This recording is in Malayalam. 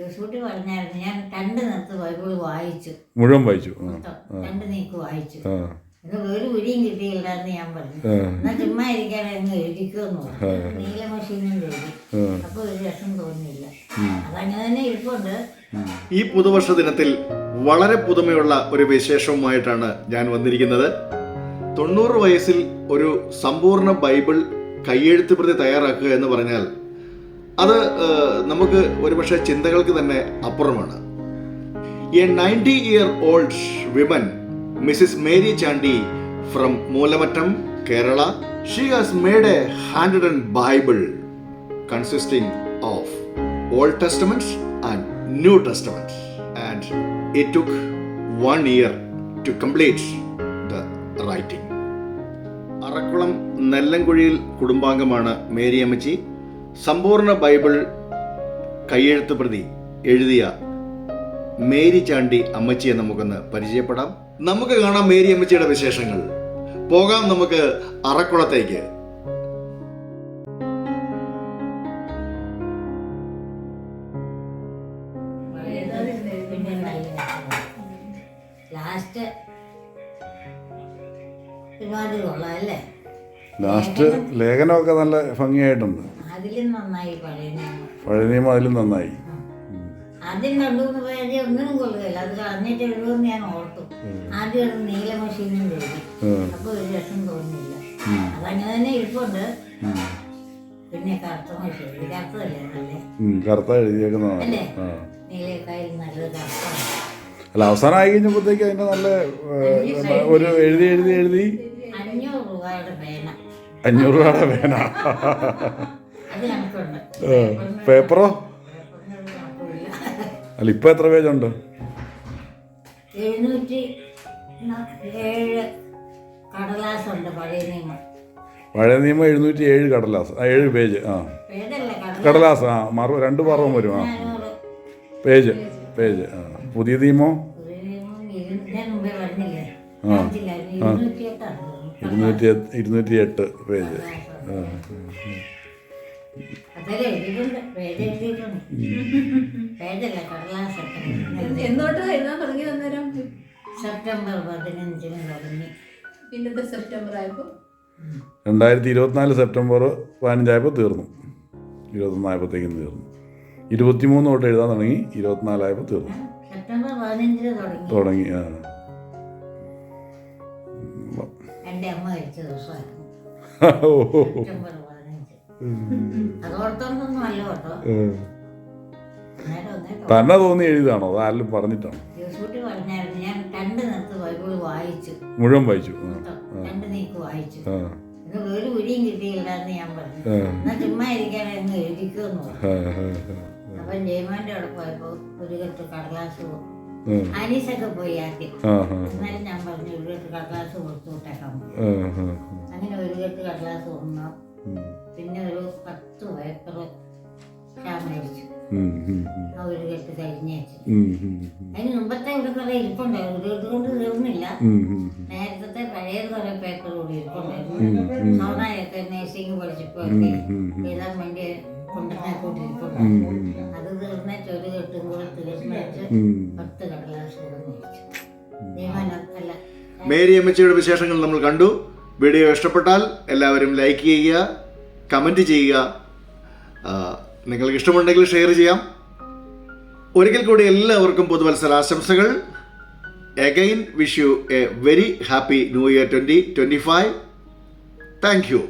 ജോസൂട്ടി പറഞ്ഞായിരുന്നു ഞാൻ രണ്ട് നേരത്ത് ബൈബിൾ വായിച്ചു. മുഴുവൻ വായിച്ചു. രണ്ട് നീക്ക് വായിച്ചു. ഒരു കിട്ടിയില്ലാന്ന് ഞാൻ പറഞ്ഞു. ആ. എന്നാ ചുമ്മാ ഇരിക്കാൻ അങ്ങ് എഴുതിക്കുമെന്ന് പറഞ്ഞു. നീല മഷീനും എഴുതി. അപ്പൊ ഒരു രസം തോന്നിയില്ല. അതങ്ങനെ തന്നെ ഇരിപ്പുണ്ട്. ഈ പുതുവർഷ ദിനത്തിൽ വളരെ പുതുമയുള്ള ഒരു വിശേഷവുമായിട്ടാണ് ഞാൻ വന്നിരിക്കുന്നത്. തൊണ്ണൂറ് വയസ്സിൽ ഒരു സമ്പൂർണ ബൈബിൾ കയ്യെഴുത്ത് പ്രതി തയ്യാറാക്കുക എന്ന് പറഞ്ഞാൽ അത് നമുക്ക് ഒരുപക്ഷെ ചിന്തകൾക്ക് തന്നെ അപ്പുറമാണ്. A ninety year old women Mrs Mary Chandy from Moolamattam Kerala she has made a hand and Bible consisting of old testaments and new testament and it took one year to complete the writing Arakkulam നെല്ലൻകുഴിയിൽ കുടുംബാംഗമാണ് മേരി അമ്മച്ചി സമ്പൂർണ ബൈബിൾ കയ്യെഴുത്ത് പ്രതി എഴുതിയ മേരി ചാണ്ടി അമ്മച്ചിയെ നമുക്കൊന്ന് പരിചയപ്പെടാം. നമുക്ക് കാണാം മേരി അമ്മച്ചിയുടെ വിശേഷങ്ങൾ. പോകാം നമുക്ക് അറക്കുളത്തേക്ക്. ഒരുപാട് ലാസ്റ്റ്. ഒരുമാതിരി കൊള്ളാം അല്ലേ? ലാസ്റ്റ് ലേഖനമൊക്കെ നല്ല ഭംഗിയായിട്ടുണ്ട്. അതിലും നന്നായി പഴയ നിയമം അതിലും നന്നായി. ആദ്യം രണ്ടുമൂന്ന് പേര് ഒന്നിനും കൊള്ളുകയില്ല. അത് കളഞ്ഞിട്ട് എഴുതുമെന്ന് ഞാൻ ഓർത്തു. ആദ്യം ഒരു നീല മഷീനും എഴുതി. അപ്പൊ ഒരു രസം തോന്നിയില്ല. അതങ്ങനെ തന്നെ ഇരിപ്പുണ്ട്. പിന്നെ കറുത്ത മഷി എഴുതി കറുത്തതല്ലേ? നല്ലേ ഉം, കറുത്ത എഴുതിയേക്കുന്നതാണ്. അല്ലേ? ആ. നല്ലത് കറുത്താണ് അല്ല അവസാനം ആയി കഴിഞ്ഞപ്പോഴത്തേക്ക് അതിന്റെ നല്ല ഒരു എഴുതി എഴുതി എഴുതി. അഞ്ഞൂറ് രൂപയുടെ പേന. അഞ്ഞൂറ് രൂപയുടെ പേന. പേപ്പറോ? അല്ല ഇപ്പൊ എത്ര പേജ് ഉണ്ട് എഴുന്നൂറ്റി ന- ഏഴ് കടലാസുണ്ട് പഴയ നിയമം. എഴുന്നൂറ്റി ഏഴ് കടലാസ് ആ ഏഴ് പേജ് ആ. കടലാസ്? ആ മറു രണ്ട് പറവും വരും ആ. പേജ് പേജ് ആ. പുതിയ നിയമോ? കാണിച്ചില്ലായിരുന്നു ഇരുന്നൂറ്റി ഇരുന്നൂറ്റി എട്ട്- പേജ്. ആ, എന്നോട്ട് എഴുതാൻ തുടങ്ങി അന്നേരം? സെപ്റ്റംബർ പതിനഞ്ചിന് തുടങ്ങി. പിന്നത്തെ സെപ്റ്റംബർ ആയപ്പോൾ രണ്ടായിരത്തി ഇരുപത്തിനാല് സെപ്റ്റംബർ പതിനഞ്ചായപ്പോൾ തീർന്നു. ഇരുപത്തൊന്നായപ്പോഴത്തേക്കും തീർന്നു. ഇരുപത്തിമൂന്ന് തൊട്ട് എഴുതാൻ തുടങ്ങി ഇരുപത്തിനാലായപ്പോൾ തീർന്നു. സെപ്റ്റംബർ പതിനഞ്ചിന് തുടങ്ങി. തുടങ്ങി ആ. ദിവസമായിരുന്നു. സെപ്റ്റംബർ പതിനഞ്ച് അല്ല കേട്ടോ. തന്നെ. തോന്നി എഴുതാണോ? അതാരും പറഞ്ഞിട്ടാണ്? ജോസൂട്ടി പറഞ്ഞായിരുന്നു. ഞാൻ രണ്ട് നേരത്ത് ബൈബിൾ വായിച്ചു. മുഴുവൻ വായിച്ചു. ആ, കേട്ടോ? രണ്ട് നീക്ക് വായിച്ചു. ആ, എന്നിട്ട് ഒരു വിടിയും കിട്ടിയില്ലാന്ന് ഞാൻ പറഞ്ഞു. ആ, എന്നാ ചുമ്മാ ഇരിക്കാൻ ആ. അപ്പം ജയമാന്റെ അവിടെ പോയപ്പോ ഒരു കെട്ട് കടലാസ് കൊ- ഉം. ആനീസൊക്കെ പോയി ആദ്യം. ആ, ആ, എന്നാലും ഞാൻ പറഞ്ഞു ഒരു കെട്ട് കടലാസ് കൊടുത്തു വിട്ടേക്കാം. ആ, ആ, അങ്ങനെ ഒരു കെട്ട് കടലാസ് കൊണ്ടു പിന്നെ ഒരു പത്ത് പേപ്പർ ഞാൻ മേടിച്ചു. ആ ഒരു കെട്ട് കഴിഞ്ഞ്. അതിന് മുമ്പത്തെ ഇവിടെ കുറെ ഇരിപ്പുണ്ടായിരുന്നു. ഒരു കെട്ട് കൊണ്ട് തീർന്നില്ല. നേരത്തെ പഴയ കുറെ പേപ്പർ കൂടി ഇരിപ്പുണ്ടായിരുന്നു. സോണയൊക്കെ നേഴ്സിംഗ് പഠിച്ചപ്പോഴൊക്കെ എഴുതാൻ വേണ്ടി കൊണ്ടുവന്നെ കൂട്ടിരിപ്പുണ്ടായിരുന്നു അത് തീർന്നിട്ട് ഒരു കെട്ടും കൂടെ തീർന്നിട്ട് പത്ത് കടലാസ് കൂടെ മേടിച്ചു. മേരി അമ്മച്ചിയുടെ വിശേഷങ്ങൾ നമ്മൾ കണ്ടു. വീഡിയോ ഇഷ്ടപ്പെട്ടാൽ എല്ലാവരും ലൈക്ക് ചെയ്യുക കമന്റ് ചെയ്യുക. നിങ്ങൾക്ക് ഇഷ്ടമുണ്ടെങ്കിൽ ഷെയർ ചെയ്യാം. ഒരിക്കൽ കൂടി എല്ലാവർക്കും പുതുവത്സര ആശംസകൾ again wish you a very happy new year twenty twenty five thank you